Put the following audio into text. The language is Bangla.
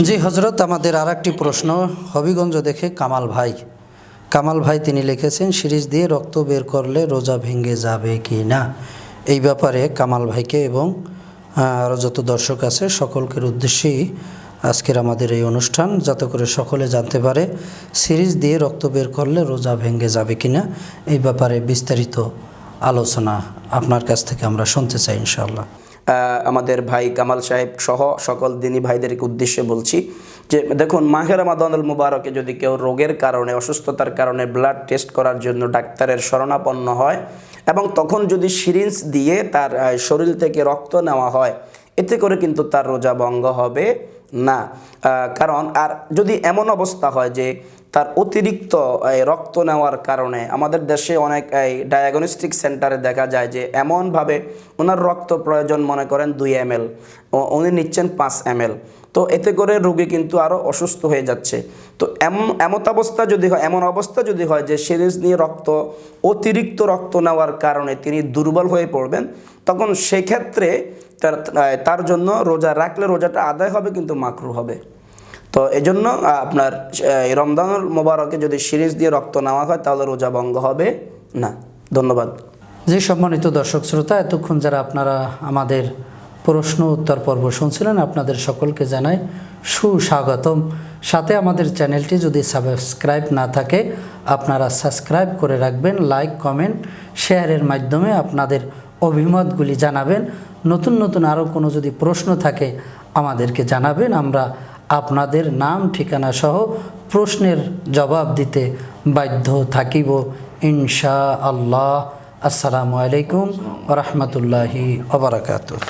জি হজরত আমাদের আর একটি প্রশ্ন। হবিগঞ্জ দেখে কামাল ভাই। কামাল ভাই তিনি লিখেছেন সিরিজ দিয়ে রক্ত বের করলে রোজা ভেঙে যাবে কি না? এই ব্যাপারে কামাল ভাইকে এবং আরও যত দর্শক আছে সকলকের উদ্দেশ্যেই আজকের আমাদের এই অনুষ্ঠান যাতে করে সকলে জানতে পারে সিরিজ দিয়ে রক্ত বের করলে রোজা ভেঙে যাবে কি না? এই ব্যাপারে বিস্তারিত আলোচনা আপনার কাছ থেকে আমরা শুনতে চাই ইনশাআল্লাহ। আহ, আমাদের ভাই কামাল সাহেব সহ সকল দিনী ভাইদেরকে উদ্দেশ্যে বলছি যে, দেখুন মাহের মাদানুল মুবারকে যদি কেউ রোগের কারণে, অসুস্থতার কারণে ব্লাড টেস্ট করার জন্য ডাক্তারের শরণাপন্ন হয় এবং তখন যদি সিরিঞ্জ দিয়ে তার শরীর থেকে রক্ত নেওয়া হয়, এতে করে কিন্তু তার রোজা ভঙ্গ হবে না। কারণ, আর যদি এমন অবস্থা হয় যে তার অতিরিক্ত রক্ত নেওয়ার কারণে আমাদের দেশে অনেক, এই ডায়াগনস্টিক সেন্টারে দেখা যায় যে এমনভাবে ওনার রক্ত প্রয়োজন মনে করেন দুই এম উনি নিচ্ছেন পাঁচ এম তো এতে করে রোগী কিন্তু আরও অসুস্থ হয়ে যাচ্ছে। তো এমন এমত অবস্থা যদি হয়, এমন অবস্থা যদি হয় যে সিরিজ নিয়ে রক্ত, অতিরিক্ত রক্ত নেওয়ার কারণে তিনি দুর্বল হয়ে পড়বেন, তখন সেক্ষেত্রে তার তার জন্য রোজা রাখলে রোজাটা আদায় হবে, কিন্তু মাকরু হবে। তো এই জন্য আপনার রমজানুল মোবারকে যদি সিরিজ দিয়ে রক্ত নেওয়া হয়, তাহলে রোজা ভঙ্গ হবে না। ধন্যবাদ। যে সম্মানিত দর্শক শ্রোতা, এতক্ষণ যারা আপনারা আমাদের প্রশ্ন, উত্তর, পর্ব শুনছিলেন, আপনাদের সকলকে জানাই সুস্বাগতম। সাথে আমাদের চ্যানেলটি যদি সাবস্ক্রাইব না থাকে, আপনারা সাবস্ক্রাইব করে রাখবেন, লাইক, কমেন্ট, শেয়ারের মাধ্যমে আপনাদের অভিমতগুলি জানাবেন। নতুন নতুন আরও কোনো যদি প্রশ্ন থাকে, আমাদেরকে জানাবেন। আমরা আপনাদের নাম, ঠিকানা সহ প্রশ্নের জবাব দিতে বাধ্য থাকিব ইনশা আল্লাহ আসসালামু আলাইকুম রহমতুল্লাহি ওবরাকাতুহ